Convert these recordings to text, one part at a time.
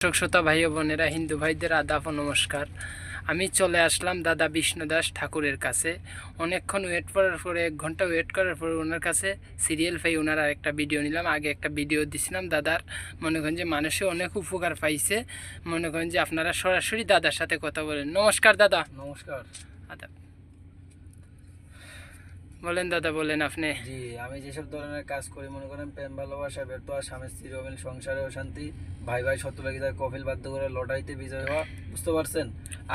দর্শক শ্রোতা ভাই ও বোনেরা হিন্দু ভাইদের আদাব ও নমস্কার। আমি চলে আসলাম দাদা বিষ্ণুদাস ঠাকুরের কাছে। অনেকক্ষণ ওয়েট করার পরে এক ঘণ্টা ওয়েট করার পরে ওনার কাছে সিরিয়াল পাই ওনার আর একটা ভিডিও নিলাম। আগে একটা ভিডিও দিছিলাম দাদার। মনে করেন যে মানুষে অনেক উপকার পাইছে। মনে করেন যে আপনারা সরাসরি দাদার সাথে কথা বলেন। নমস্কার দাদা। নমস্কার। আদাব। বলেন দাদা বলেন আপনি জি আমি যেসব ধরনের কাজ করি মনে করেন প্রেম ভালোবাসা ব্যর্থ হওয়া স্বামী স্ত্রী রবীন সংসারে অশান্তি ভাই ভাই শত্রুভাগী তার কফিল বাধ্য করে লড়াইতে বিজয় হওয়া বুঝতে পারছেন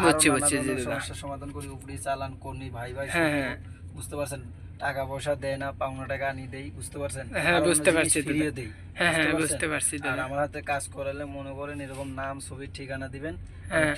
বুঝছি, বুঝছি। সমস্যার সমাধান করি উপরি চালান কর্মী ভাই ভাই হ্যাঁ, হ্যাঁ। বুঝতে পারছেন টাকা পয়সা দেয় না পাওনা টাকা আনি দেই বুঝতে পারছেন হ্যাঁ, বুঝতে পারছি। ফিরিয়ে দেই হ্যাঁ হ্যাঁ বুঝতে বুঝতে পারছি আর আমার হাতে কাজ করালে মনে করেন এরকম নাম ছবি ঠিকানা দিবেন।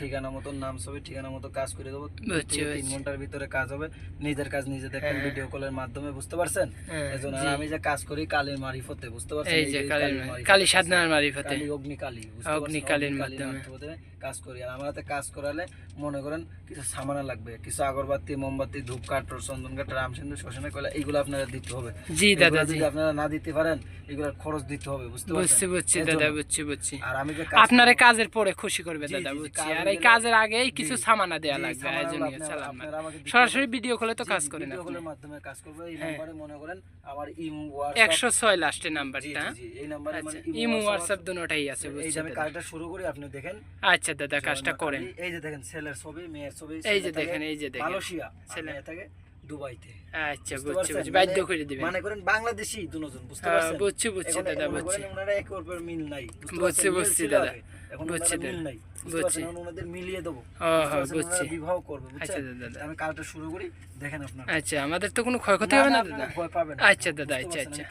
ঠিকানা মতো নাম ছবি ঠিকানা মতো কাজ করে দেবো। দুই বুঝছি, থেকে তিন ঘণ্টার ভিতরে কাজ হবে নিজের কাজ নিজে দেখবেন। ভিডিও কলের মাধ্যমে বুঝতে পারছেন? এজন্য আমি যে কাজ করি কালীর মারিফতে বুঝতে পারছেন? এই যে কালী মারিফত। কালী কাজ সাধনার মারিফতে। অগ্নি কালী অগ্নি কালীর মাধ্যমে। মাধ্যমে কাজ করি। আর আমার হাতে কাজ করালে মনে করেন কিছু সামানা লাগবে। কিছু আগরবাতি মোমবাতি ধূপকাঠ চন্দন কাঠ রাম সিন্ধু শ্মশানে কয়লা এইগুলো আপনারা দিতে হবে। জি দাদা যদি আপনারা না দিতে পারেন এগুলোর খরচ দিতে হবে বুঝতে বুঝছি বুঝছি দাদা বুঝছি বুঝছি। আর আমি যে কাজ কাজের পরে খুশি করবে দাদা বুঝছি। আর এই কাজের আগেই কিছু সামানা দেয়া লাগবে আপনারা- না। আপনারা দিতে সরাসরি ভিডিও কলে তো কাজ করেন ভিডিও কলের মাধ্যমে কাজ করব। এই হ্যাঁ। মনে করেন আমার ইমো হোয়াটসঅ্যাপ নাম্বারটা এই নাম্বারে আচ্ছা মানে ইমো হোয়াটসঅ্যাপ দুটোটাই আছে এই যে আমি দাদা। কাজটা শুরু করি আপনি দেখেন। আচ্ছা দাদা কাজটা করেন। এই যে দেখেন ছেলের ছবি মেয়ের ছবি এই যে দেখেন এই যে দেখেন। মালয়েশিয়া। ছেলে থাকে দুবাইতে। আচ্ছা বুঝছি বুঝছি। বাধ্য মানে- করে দিবেন। মনে করেন বাংলাদেশি দুজন বুঝতে হ্যাঁ, পারছেন? বুঝছি বুঝছি দাদা বুঝছি। ওনারা একে অপরের মিল নাই বুঝছি, বুঝছি দাদা। এখন বুঝছি মিল নাই বুঝছি। ওনাদের মিলিয়ে দেবো। হ্যাঁ, বুঝছি। বিবাহ করবে আচ্ছা দাদা আমি কাজটা শুরু করি দেখেন আপনারা। আচ্ছা আমাদের তো কোনো ক্ষয়ক্ষতি হবে না, দাদা? ভয় পাবেন। আচ্ছা দাদা, আচ্ছা, আচ্ছা।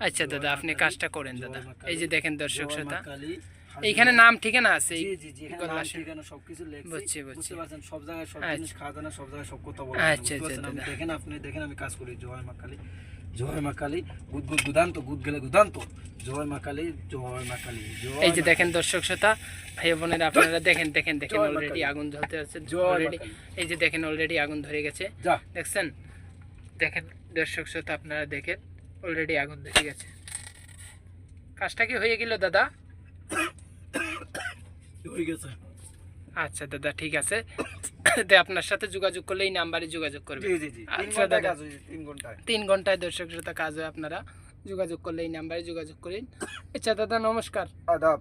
আচ্ছা দাদা আপনি কাজটা করেন দাদা। এই যে দেখেন দর্শক শ্রোতা। এইখানে নাম ঠিকানা আছে? জি জি জি এখানে নাম ঠিকানা সবকিছু লেখছি। বুঝছি, বুঝছি। বুঝতে পারছেন সব জায়গায় সব আচ্ছা। জিনিস খাজানা সব জায়গায় সব কথা বলে আচ্ছা, আচ্ছা, পারছেন? দেখেন আপনি দেখেন আমি কাজ করি। জয় মা কালী জয় মা কালী গুদ গুদ গুদান্ত গুদ গেলে গুদান্ত। জয় মা কালী জয় মা কালী এই যে দেখেন দর্শক শ্রোতা ভাই বোনেরা আপনারা দেখেন দেখেন দেখেন অলরেডি আগুন জ্বলতে আছে অলরেডি এই যে দেখেন অলরেডি আগুন ধরে গেছে। দেখছেন? দেখেন দর্শক শ্রোতা আপনারা দেখেন অলরেডি আগুন ধরে গেছে। কাজটা কি হয়ে গেল দাদা? হয়ে গেছে। আচ্ছা দাদা ঠিক আছে। আপনার সাথে যোগাযোগ করলে এই নাম্বারে যোগাযোগ করবে। আচ্ছা, দাদা। তিন ঘন্টায়। তিন ঘন্টায় দর্শক শ্রোতা কাজ হয় আপনারা যোগাযোগ করলে এই নাম্বারে যোগাযোগ করেন। আচ্ছা দাদা নমস্কার। আদাব।